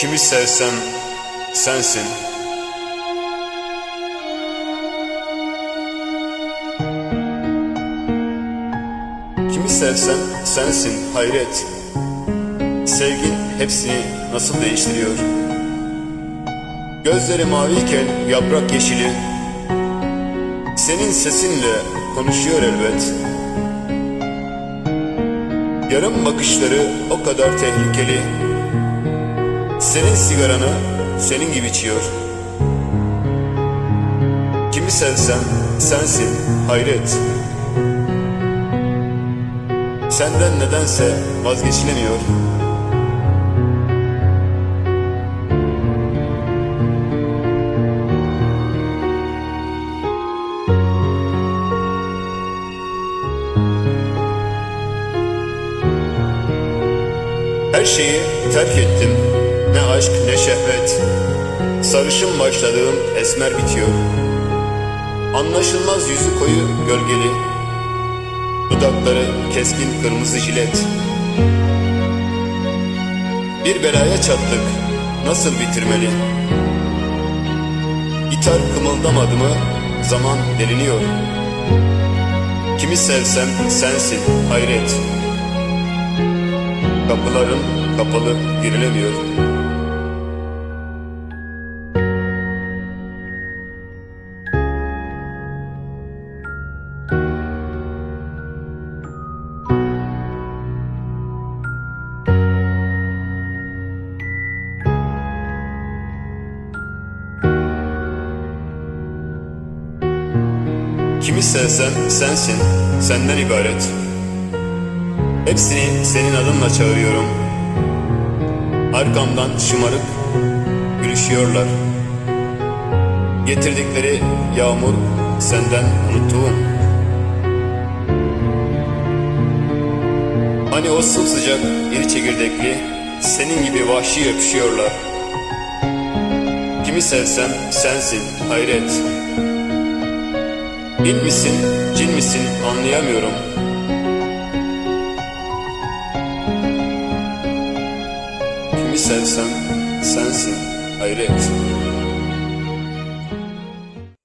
Kimi sevsem sensin. Kimi sevsem sensin hayret. Sevgin hepsini nasıl değiştiriyor? Gözleri maviyken yaprak yeşili. Senin sesinle konuşuyor elbet. Yarım bakışları o kadar tehlikeli. Senin sigaranı senin gibi içiyor. Kimi sevsem sensin hayret. Senden nedense vazgeçilemiyor. Her şeyi terk ettim. Ne aşk ne şehvet. Sarışın başladığım esmer bitiyor. Anlaşılmaz yüzü koyu gölgeli. Dudakları keskin kırmızı jilet. Bir belaya çattık. Nasıl bitirmeli? Gitar kımıldamadı mı zaman deliniyor. Kimi sevsem sensin hayret. Kapıların kapalı girilemiyor. Kimi sevsem sensin, senden ibaret. Hepsini senin adınla çağırıyorum. Arkamdan şımarık gülüşüyorlar. Getirdikleri yağmur senden unuttuğum. Hani o sımsıcak iri çekirdekli senin gibi vahşi öpüşüyorlar. Kimi sevsem sensin hayret. İn misin, cin misin anlayamıyorum. Kimi sevsem sensin hayret.